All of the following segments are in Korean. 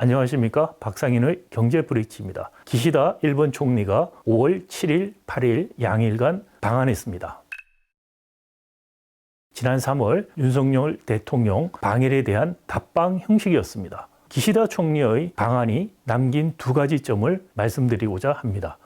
안녕하십니까. 박상인의 경제 브릿지입니다. 기시다 일본 총리가 5월 7일, 8일 양일간 방한했습니다. 지난 3월 윤석열 대통령 방일에 대한 답방 형식이었습니다. 기시다 총리의 방안이 남긴 두 가지 점을 말씀드리고자 합니다.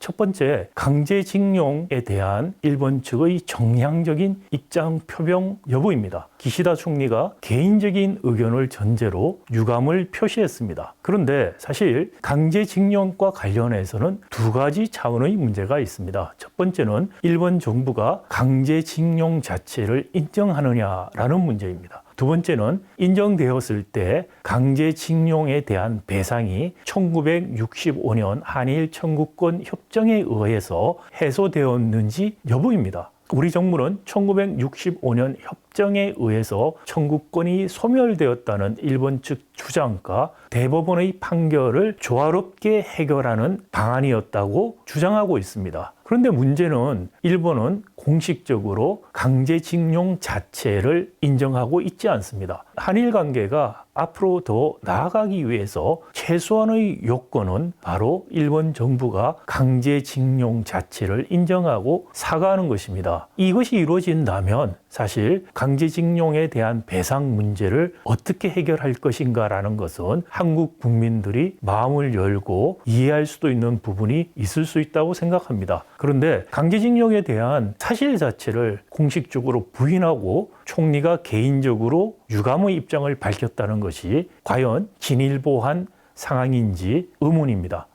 첫 번째, 강제징용에 대한 일본 측의 정량적인 입장 표명 여부입니다. 기시다 총리가 개인적인 의견을 전제로 유감을 표시했습니다. 그런데 사실 강제징용과 관련해서는 두 가지 차원의 문제가 있습니다. 첫 번째는 일본 정부가 강제징용 자체를 인정하느냐라는 문제입니다. 두 번째는 인정되었을 때 강제징용에 대한 배상이 1965년 한일 청구권 협정에 의해서 해소되었는지 여부입니다. 우리 정부는 1965년 협정에 의해서 청구권이 소멸되었다는 일본 측 주장과 대법원의 판결을 조화롭게 해결하는 방안이었다고 주장하고 있습니다. 그런데 문제는 일본은 공식적으로 강제징용 자체를 인정하고 있지 않습니다. 한일 관계가 앞으로 더 나아가기 위해서 최소한의 요건은 바로 일본 정부가 강제징용 자체를 인정하고 사과하는 것입니다. 이것이 이루어진다면 사실 강제징용에 대한 배상 문제를 어떻게 해결할 것인가라는 것은 한국 국민들이 마음을 열고 이해할 수도 있는 부분이 있을 수 있다고 생각합니다. 그런데 강제징용에 대한 사실 자체를 공식적으로 부인하고 총리가 개인적으로 유감의 입장을 밝혔다는 것이 과연 진일보한 상황인지 의문입니다.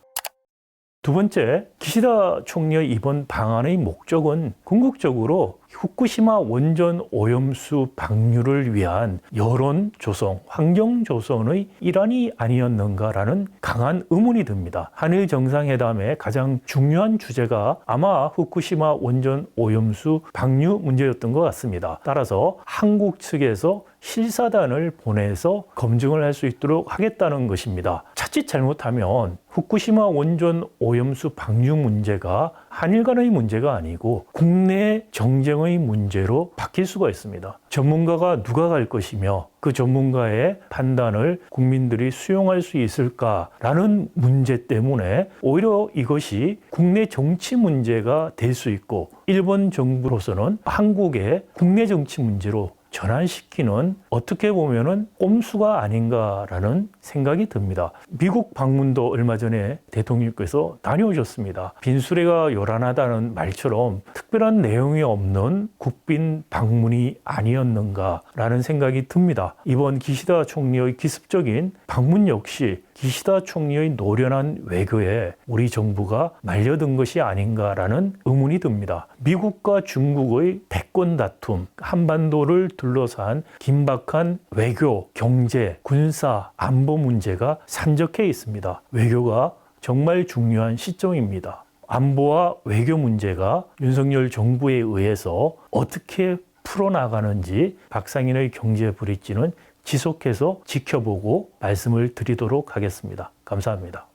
두 번째, 기시다 총리의 이번 방안의 목적은 궁극적으로 후쿠시마 원전 오염수 방류를 위한 여론 조성, 환경 조성의 일환이 아니었는가라는 강한 의문이 듭니다. 한일 정상회담의 가장 중요한 주제가 아마 후쿠시마 원전 오염수 방류 문제였던 것 같습니다. 따라서 한국 측에서 실사단을 보내서 검증을 할 수 있도록 하겠다는 것입니다. 자칫 잘못하면 후쿠시마 원전 오염수 방류 문제가 한일 간의 문제가 아니고 국내 정쟁의 문제로 바뀔 수가 있습니다. 전문가가 누가 갈 것이며 그 전문가의 판단을 국민들이 수용할 수 있을까라는 문제 때문에 오히려 이것이 국내 정치 문제가 될 수 있고 일본 정부로서는 한국의 국내 정치 문제로 전환시키는 어떻게 보면은 꼼수가 아닌가라는 생각이 듭니다. 미국 방문도 얼마 전에 대통령께서 다녀오셨습니다. 빈수레가 요란하다는 말처럼 특별한 내용이 없는 국빈 방문이 아니었는가라는 생각이 듭니다. 이번 기시다 총리의 기습적인 방문 역시 기시다 총리의 노련한 외교에 우리 정부가 말려든 것이 아닌가라는 의문이 듭니다. 미국과 중국의 대권 다툼, 한반도를 둘러싼 긴박한 외교, 경제, 군사, 안보 문제가 산적해 있습니다. 외교가 정말 중요한 시점입니다. 안보와 외교 문제가 윤석열 정부에 의해서 어떻게 풀어나가는지 박상인의 경제 브릿지는 지속해서 지켜보고 말씀을 드리도록 하겠습니다. 감사합니다.